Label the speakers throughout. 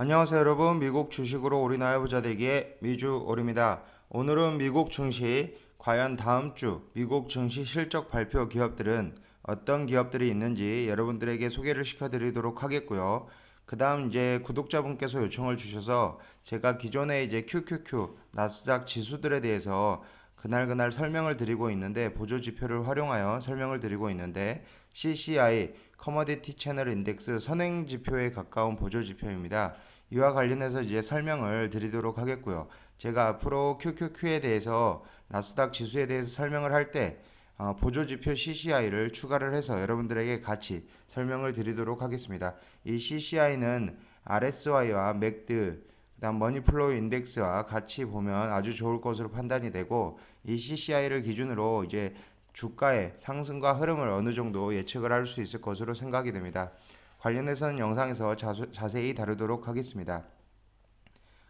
Speaker 1: 안녕하세요 여러분 미국 주식으로 올인하여 부자 되기의 미주 올입니다. 오늘은 미국 증시 과연 다음 주 미국 증시 실적 발표 기업들은 어떤 기업들이 있는지 여러분들에게 소개를 시켜드리도록 하겠고요. 그 다음 이제 구독자분께서 요청을 주셔서 제가 기존에 이제 QQQ 나스닥 지수들에 대해서 그날그날 설명을 드리고 있는데 보조 지표를 활용하여 설명을 드리고 있는데 CCI 커머디티 채널 인덱스 선행 지표에 가까운 보조 지표입니다. 이와 관련해서 이제 설명을 드리도록 하겠고요. 제가 앞으로 QQQ에 대해서 나스닥 지수에 대해서 설명을 할때 어, 보조 지표 CCI를 추가를 해서 여러분들에게 같이 설명을 드리도록 하겠습니다. 이 CCI는 RSI와 맥드 그다음 머니플로우 인덱스와 같이 보면 아주 좋을 것으로 판단이 되고 이 CCI를 기준으로 이제 주가의 상승과 흐름을 어느 정도 예측을 할 수 있을 것으로 생각이 됩니다. 관련해서는 영상에서 자수, 자세히 다루도록 하겠습니다.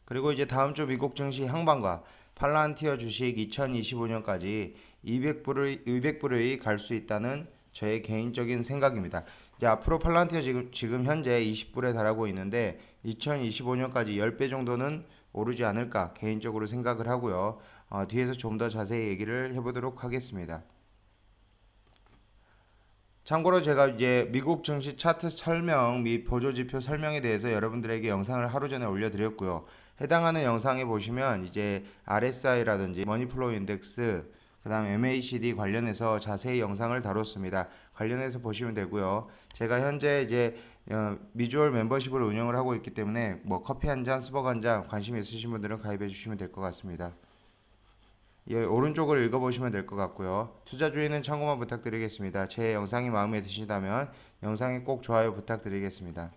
Speaker 1: 그리고 이제 다음 주 미국 증시 향방과 팔란티어 주식 2025년까지 200불의 200불의 갈 수 있다는 저의 개인적인 생각입니다. 이제 앞으로 팔란티어 지금 지금 현재 20불에 달하고 있는데 2025년까지 10배 정도는 오르지 않을까 개인적으로 생각을 하고요. 어, 뒤에서 좀 더 자세히 얘기를 해보도록 하겠습니다. 참고로 제가 이제 미국 증시 차트 설명 및 보조 지표 설명에 대해서 여러분들에게 영상을 하루 전에 올려드렸고요. 해당하는 영상에 보시면 이제 RSI라든지 머니플로우 인덱스 그다음 MACD 관련해서 자세히 영상을 다뤘습니다. 관련해서 보시면 되고요. 제가 현재 이제 어, 미주얼 멤버십을 운영을 하고 있기 때문에 뭐 커피 한 잔, 스벅 한 잔 관심 있으신 분들은 가입해 주시면 될 것 같습니다. 예, 오른쪽을 읽어보시면 될 것 같고요. 투자 주의는 참고만 부탁드리겠습니다. 제 영상이 마음에 드시다면 영상에 꼭 좋아요 부탁드리겠습니다.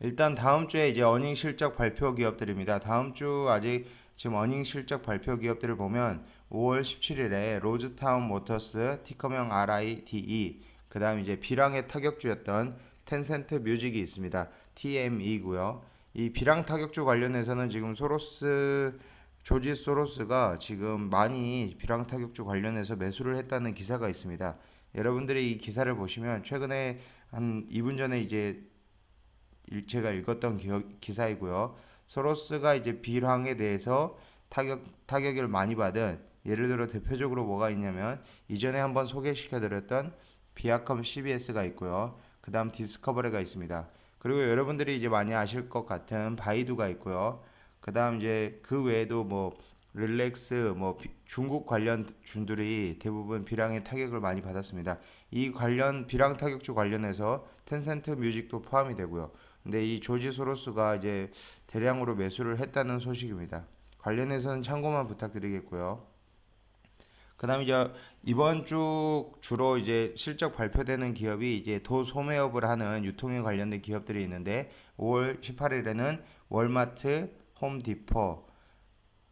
Speaker 1: 일단 다음 주에 이제 어닝 실적 발표 기업들입니다. 다음 주 아직 지금 어닝 실적 발표 기업들을 보면 5월 17일에 로즈타운 모터스 티커명 RIDE 그 다음 이제 비랑의 타격주였던 텐센트 뮤직이 있습니다. TME고요. 이 비랑 타격주 관련해서는 지금 소로스 조지 소로스가 지금 많이 비랑 타격주 관련해서 매수를 했다는 기사가 있습니다. 여러분들이 이 기사를 보시면 최근에 한 2분 전에 이제 제가 읽었던 기억, 기사이고요. 소로스가 이제 비랑에 대해서 타격 타격을 많이 받은 예를 들어 대표적으로 뭐가 있냐면 이전에 한번 소개시켜 드렸던 비아컴 CBS가 있고요. 그다음 디스커버리가 있습니다. 그리고 여러분들이 이제 많이 아실 것 같은 바이두가 있고요. 그다음 이제 그 외에도 뭐 릴렉스 뭐 비- 중국 관련 준들이 대부분 비랑의 타격을 많이 받았습니다. 이 관련 비랑 타격주 관련해서 텐센트 뮤직도 포함이 되고요. 근데 이 조지 소로스가 이제 대량으로 매수를 했다는 소식입니다. 관련해서는 참고만 부탁드리겠고요. 그다음 이제 이번 주 주로 이제 실적 발표되는 기업이 이제 도소매업을 하는 유통에 관련된 기업들이 있는데 5월 18일에는 월마트, 홈디포,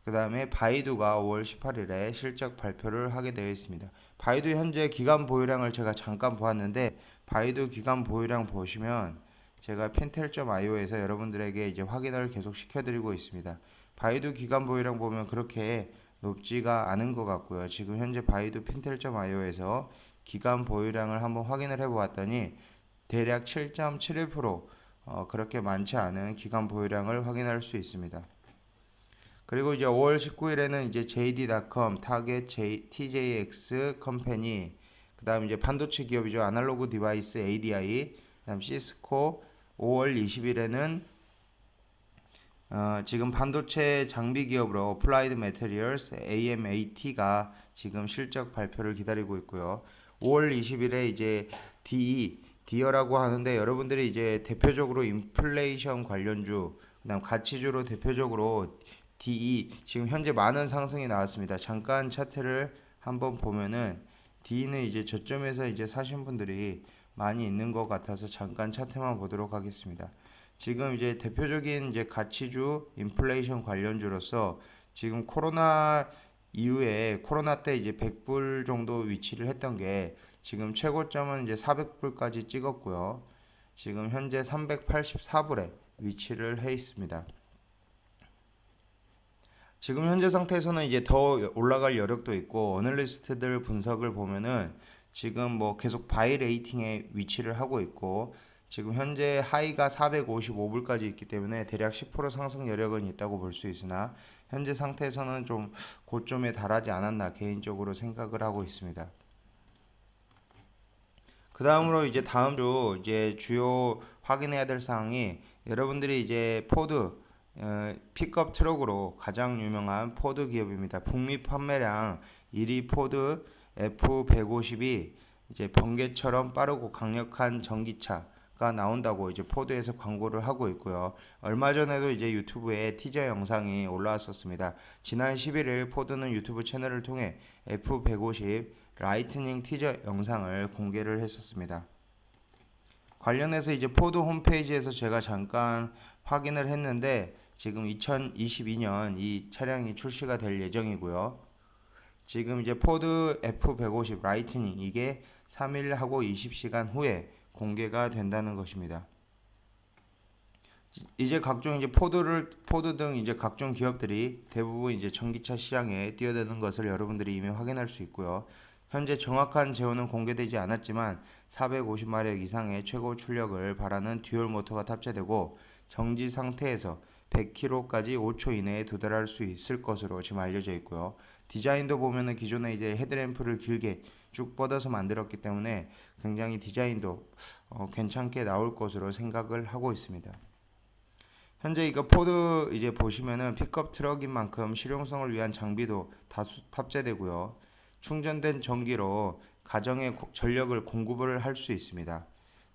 Speaker 1: 그다음에 바이두가 5월 18일에 실적 발표를 하게 되어 있습니다. 바이두 현재 기간 보유량을 제가 잠깐 보았는데 바이두 기간 보유량 보시면 제가 펜텔.io에서 여러분들에게 이제 확인을 계속 시켜드리고 있습니다. 바이두 기간 보유량 보면 그렇게 높지가 않은 것 같고요. 지금 현재 바이두 펜텔.io에서 기간 보유량을 한번 확인을 해보았더니 대략 7.71% 어, 그렇게 많지 않은 기간 보유량을 확인할 수 있습니다. 그리고 이제 5월 19일에는 이제 JD.com, 타겟, J, TJX 컴퍼니, 그다음 이제 반도체 기업이죠. 아날로그 디바이스 ADI, 그다음 시스코. 5월 20일에는 어, 지금 반도체 장비 기업으로 어플라이드 매테리얼스 AMAT가 지금 실적 발표를 기다리고 있고요. 5월 20일에 이제 DE, 디어라고 하는데 여러분들이 이제 대표적으로 인플레이션 관련주, 그다음 가치주로 대표적으로 DE 지금 현재 많은 상승이 나왔습니다. 잠깐 차트를 한번 보면은 D는 이제 저점에서 이제 사신 분들이 많이 있는 것 같아서 잠깐 차트만 보도록 하겠습니다. 지금 이제 대표적인 이제 가치주 인플레이션 관련주로서 지금 코로나 이후에 코로나 때 이제 100불 정도 위치를 했던 게 지금 최고점은 이제 400불까지 찍었고요. 지금 현재 384불에 위치를 해 있습니다. 지금 현재 상태에서는 이제 더 올라갈 여력도 있고 어널리스트들 분석을 보면은 지금 뭐 계속 바이 레이팅에 위치를 하고 있고 지금 현재 하이가 455불까지 있기 때문에 대략 10% 상승 여력은 있다고 볼 수 있으나 현재 상태에서는 좀 고점에 달하지 않았나 개인적으로 생각을 하고 있습니다. 그 다음으로 이제 다음 주 이제 주요 확인해야 될 사항이 여러분들이 이제 포드 어, 픽업 트럭으로 가장 유명한 포드 기업입니다. 북미 판매량 1위 포드 F150이 이제 번개처럼 빠르고 강력한 전기차가 나온다고 이제 포드에서 광고를 하고 있고요. 얼마 전에도 이제 유튜브에 티저 영상이 올라왔었습니다. 지난 11일 포드는 유튜브 채널을 통해 F150 라이트닝 티저 영상을 공개를 했었습니다. 관련해서 이제 포드 홈페이지에서 제가 잠깐 확인을 했는데 지금 2022년 이 차량이 출시가 될 예정이고요. 지금 이제 포드 F150 라이트닝 이게 3일하고 20시간 후에 공개가 된다는 것입니다. 이제 각종 이제 포드를 포드 등 이제 각종 기업들이 대부분 이제 전기차 시장에 뛰어드는 것을 여러분들이 이미 확인할 수 있고요. 현재 정확한 제어는 공개되지 않았지만 450마력 이상의 최고 출력을 바라는 듀얼 모터가 탑재되고 정지 상태에서 100km까지 5초 이내에 도달할 수 있을 것으로 지금 알려져 있고요. 디자인도 보면은 기존에 이제 헤드램프를 길게 쭉 뻗어서 만들었기 때문에 굉장히 디자인도 어, 괜찮게 나올 것으로 생각을 하고 있습니다. 현재 이거 포드 이제 보시면은 픽업 트럭인 만큼 실용성을 위한 장비도 다수 탑재되고요. 충전된 전기로 가정에 고- 전력을 공급을 할 수 있습니다.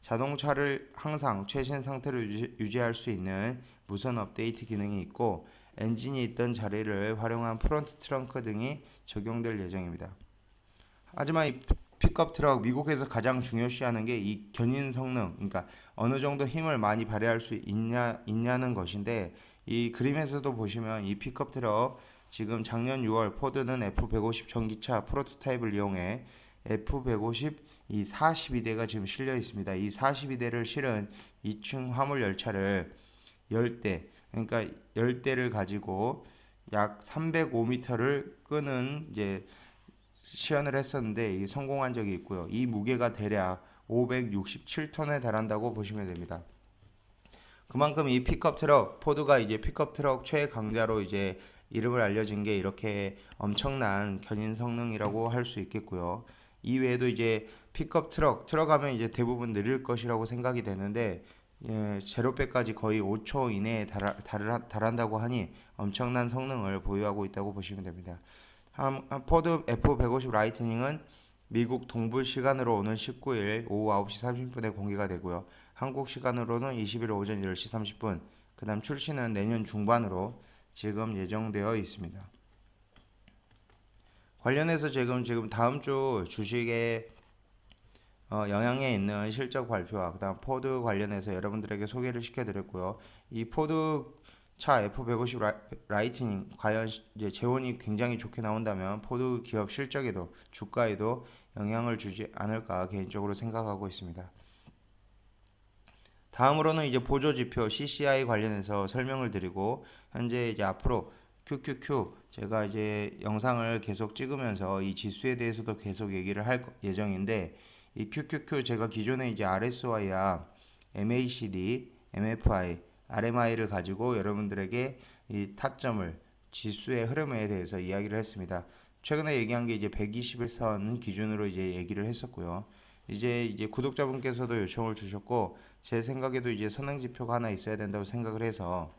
Speaker 1: 자동차를 항상 최신 상태로 유지, 유지 할 수 있는 무선 업데이트 기능이 있고 엔진이 있던 자리를 활용한 프론트 트렁크 등이 적용될 예정입니다. 하지만 이 픽업 트럭 미국에서 가장 중요시하는 게 이 견인 성능, 그러니까 어느 정도 힘을 많이 발휘할 수 있냐 있냐는 것인데 이 그림에서도 보시면 이 픽업 트럭 지금 작년 6월 포드는 F150 전기차 프로토타입을 이용해 F150 이 42대가 지금 실려 있습니다. 이 42대를 실은 2층 화물 열차를 10대 그러니까 10대를 가지고 약 305m를 끄는 이제 시연을 했었는데 이 성공한 적이 있고요. 이 무게가 대략 567톤에 달한다고 보시면 됩니다. 그만큼 이 픽업 트럭 포드가 이제 픽업 트럭 최강자로 이제 이름을 알려진 게 이렇게 엄청난 견인 성능이라고 할 수 있겠고요. 이 외에도 이제 픽업 트럭 들어가면 이제 대부분 느릴 것이라고 생각이 되는데 예, 제로배까지 거의 5초 이내에 달, 달, 달한다고 하니 엄청난 성능을 보유하고 있다고 보시면 됩니다. 한, 한 포드 F150 라이트닝은 미국 동부 시간으로 오는 19일 오후 9시 30분에 공개가 되고요. 한국 시간으로는 20일 오전 10시 30분. 그다음 출시는 내년 중반으로 지금 예정되어 있습니다. 관련해서 지금 지금 다음 주 주식에 어, 영향에 있는 실적 발표와 그다음 포드 관련해서 여러분들에게 소개를 시켜드렸고요. 이 포드 차 F150 라, 라이트닝 과연 시- 이제 재원이 굉장히 좋게 나온다면 포드 기업 실적에도 주가에도 영향을 주지 않을까 개인적으로 생각하고 있습니다. 다음으로는 이제 보조 지표 CCI 관련해서 설명을 드리고 현재 이제 앞으로 QQQ 제가 이제 영상을 계속 찍으면서 이 지수에 대해서도 계속 얘기를 할 거- 예정인데 이 QQQ 제가 기존에 이제 RSI와 MACD, MFI, RMI를 가지고 여러분들에게 이 타점을 지수의 흐름에 대해서 이야기를 했습니다. 최근에 얘기한 게 이제 121선 기준으로 이제 얘기를 했었고요. 이제 이제 구독자분께서도 요청을 주셨고 제 생각에도 이제 선행 지표가 하나 있어야 된다고 생각을 해서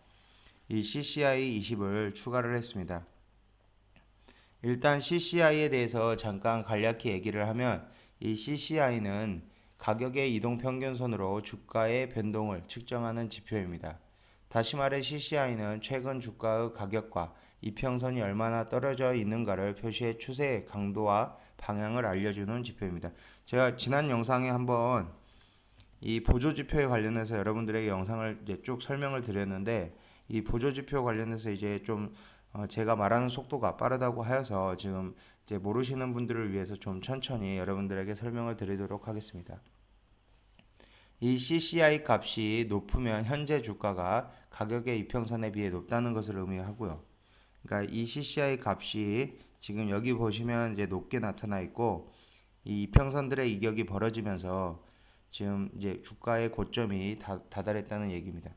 Speaker 1: 이 CCI 20을 추가를 했습니다. 일단 CCI에 대해서 잠깐 간략히 얘기를 하면 이 CCI는 가격의 이동 평균선으로 주가의 변동을 측정하는 지표입니다. 다시 말해 CCI는 최근 주가의 가격과 이평선이 얼마나 떨어져 있는가를 표시해 추세의 강도와 방향을 알려주는 지표입니다. 제가 지난 영상에 한번 이 보조 지표에 관련해서 여러분들에게 영상을 이제 쭉 설명을 드렸는데 이 보조 지표 관련해서 이제 좀 어, 제가 말하는 속도가 빠르다고 하여서 지금 이제 모르시는 분들을 위해서 좀 천천히 여러분들에게 설명을 드리도록 하겠습니다. 이 CCI 값이 높으면 현재 주가가 가격의 이평선에 비해 높다는 것을 의미하고요. 그러니까 이 CCI 값이 지금 여기 보시면 이제 높게 나타나 있고 이 이평선들의 이격이 벌어지면서 지금 이제 주가의 고점이 다, 다다랐다는 얘기입니다.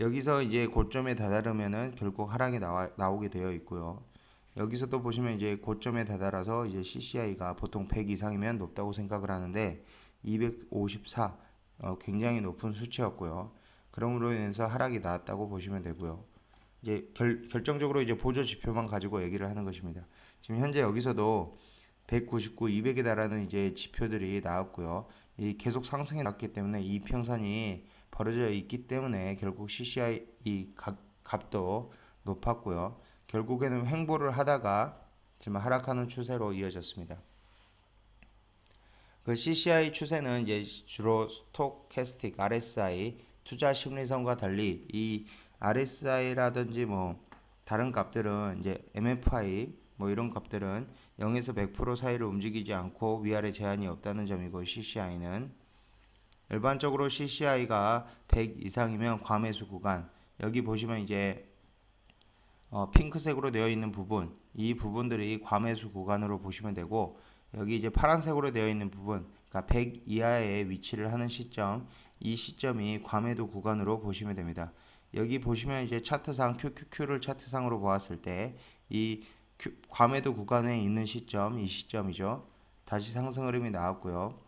Speaker 1: 여기서 이제 고점에 다다르면은 결국 하락이 나와, 나오게 되어 있고요. 여기서도 보시면 이제 고점에 다다라서 이제 CCI가 보통 100 이상이면 높다고 생각을 하는데 254 어, 굉장히 높은 수치였고요. 그러므로 인해서 하락이 나왔다고 보시면 되고요. 이제 결, 결정적으로 이제 보조 지표만 가지고 얘기를 하는 것입니다. 지금 현재 여기서도 199, 200에 달하는 이제 지표들이 나왔고요. 이 계속 상승해 났기 때문에 이 평선이 벌어져 있기 때문에 결국 CCI 이 값, 값도 높았고요. 결국에는 횡보를 하다가 지금 하락하는 추세로 이어졌습니다. 그 CCI 추세는 이제 주로 스톡캐스틱 RSI 투자 심리선과 달리 이 RSI라든지 뭐 다른 값들은 이제 MFI 뭐 이런 값들은 0에서 100% 사이를 움직이지 않고 위아래 제한이 없다는 점이고 CCI는 일반적으로 CCI가 100 이상이면 과매수 구간 여기 보시면 이제 어, 핑크색으로 되어 있는 부분 이 부분들이 과매수 구간으로 보시면 되고 여기 이제 파란색으로 되어 있는 부분 그러니까 100 이하에 위치를 하는 시점 이 시점이 과매도 구간으로 보시면 됩니다. 여기 보시면 이제 차트상 QQQ를 차트상으로 보았을 때 이 과매도 구간에 있는 시점 이 시점이죠. 다시 상승 흐름이 나왔고요.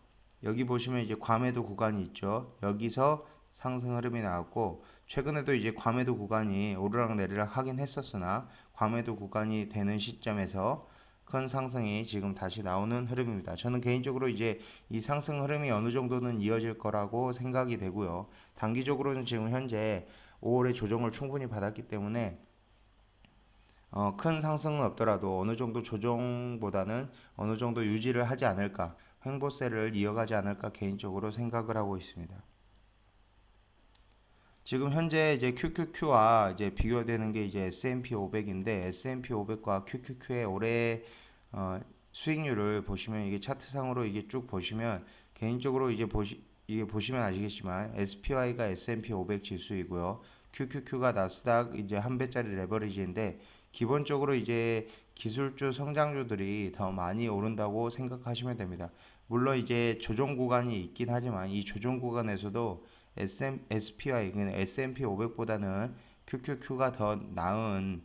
Speaker 1: 여기 보시면 이제 과매도 구간이 있죠. 여기서 상승 흐름이 나왔고 최근에도 이제 과매도 구간이 오르락 내리락 하긴 했었으나 과매도 구간이 되는 시점에서 큰 상승이 지금 다시 나오는 흐름입니다. 저는 개인적으로 이제 이 상승 흐름이 어느 정도는 이어질 거라고 생각이 되고요. 단기적으로는 지금 현재 5월에 조정을 충분히 받았기 때문에 어, 큰 상승은 없더라도 어느 정도 조정보다는 어느 정도 유지를 하지 않을까, 횡보세를 이어가지 않을까 개인적으로 생각을 하고 있습니다. 지금 현재 이제 QQQ와 이제 비교되는 게 이제 S&P 500인데 S&P 500과 QQQ의 올해 어, 수익률을 보시면 이게 차트상으로 이게 쭉 보시면 개인적으로 이제 보시 이게 보시면 아시겠지만 SPY가 S&P 500 지수이고요. QQQ가 나스닥 이제 한 배짜리 레버리지인데 기본적으로 이제 기술주 성장주들이 더 많이 오른다고 생각하시면 됩니다. 물론 이제 조정 구간이 있긴 하지만 이 조정 구간에서도 SM, SPY, S&P 500보다는 QQQ가 더 나은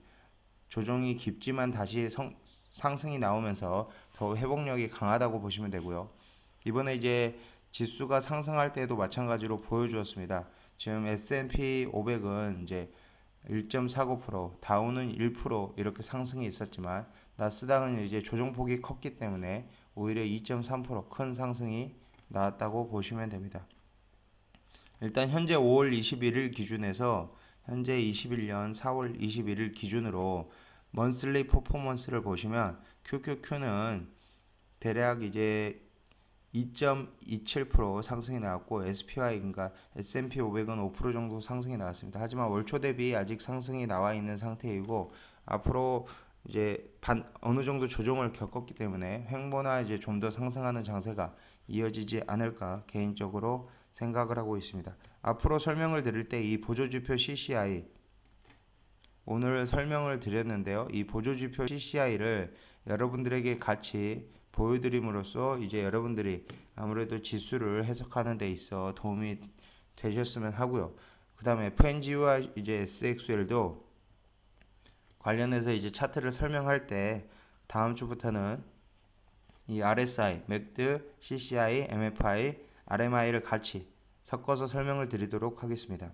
Speaker 1: 조정이 깊지만 다시 성, 상승이 나오면서 더 회복력이 강하다고 보시면 되고요. 이번에 이제 지수가 상승할 때도 마찬가지로 보여주었습니다. 지금 S&P 500은 이제 1.49%, 다우는 1% 이렇게 상승이 있었지만 나스닥은 이제 조정폭이 컸기 때문에 오히려 2.3%큰 상승이 나왔다고 보시면 됩니다. 일단 현재 5월 21일 기준에서 현재 21년 4월 21일 기준으로 먼슬리 퍼포먼스를 보시면 QQQ는 대략 이제 2.27% 상승이 나왔고 SPY 그러니까 S&P 500은 5% 정도 상승이 나왔습니다. 하지만 월초 대비 아직 상승이 나와 있는 상태이고 앞으로 이제 반 어느 정도 조정을 겪었기 때문에 횡보나 이제 좀 더 상승하는 장세가 이어지지 않을까 개인적으로 생각을 하고 있습니다. 앞으로 설명을 드릴 때 이 보조지표 CCI 오늘 설명을 드렸는데요. 이 보조지표 CCI를 여러분들에게 같이 보여드림으로써 이제 여러분들이 아무래도 지수를 해석하는 데 있어 도움이 되셨으면 하고요. 그 다음에 FNG와 이제 SXL도 관련해서 이제 차트를 설명할 때 다음 주부터는 이 RSI, MACD, CCI, MFI, RMI를 같이 섞어서 설명을 드리도록 하겠습니다.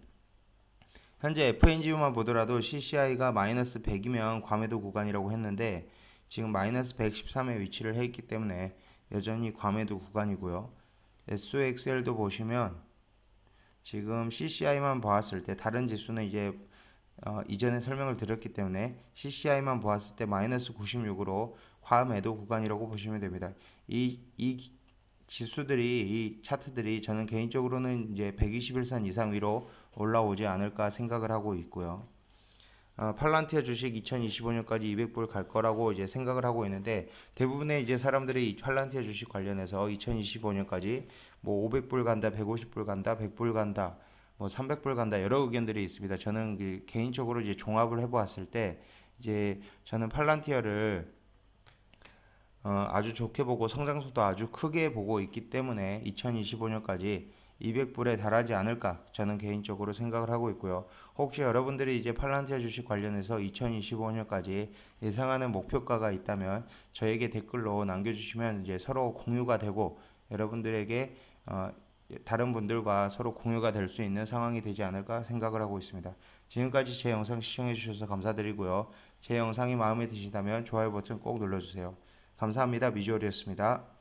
Speaker 1: 현재 FNGU만 보더라도 CCI가 마이너스 100이면 과매도 구간이라고 했는데 지금 마이너스 113에 위치를 해 있기 때문에 여전히 과매도 구간이고요. SOXL도 보시면 지금 CCI만 보았을 때 다른 지수는 이제 어, 이전에 설명을 드렸기 때문에 CCI만 보았을 때 마이너스 96으로 과매도 구간이라고 보시면 됩니다. 이, 이 지수들이 이 차트들이 저는 개인적으로는 이제 121선 이상 위로 올라오지 않을까 생각을 하고 있고요. 어, 팔란티아 주식 2025년까지 200불 갈 거라고 이제 생각을 하고 있는데 대부분의 이제 사람들이 이 팔란티아 주식 관련해서 2025년까지 뭐 500불 간다, 150불 간다, 100불 간다, 뭐 300불 간다 여러 의견들이 있습니다. 저는 그 개인적으로 이제 종합을 해보았을 때 이제 저는 팔란티아를 어, 아주 좋게 보고 성장속도 아주 크게 보고 있기 때문에 2025년까지 200불에 달하지 않을까 저는 개인적으로 생각을 하고 있고요. 혹시 여러분들이 이제 팔란티아 주식 관련해서 2025년까지 예상하는 목표가가 있다면 저에게 댓글로 남겨주시면 이제 서로 공유가 되고 여러분들에게 어, 다른 분들과 서로 공유가 될 수 있는 상황이 되지 않을까 생각을 하고 있습니다. 지금까지 제 영상 시청해 주셔서 감사드리고요. 제 영상이 마음에 드시다면 좋아요 버튼 꼭 눌러주세요. 감사합니다. 미주얼이었습니다.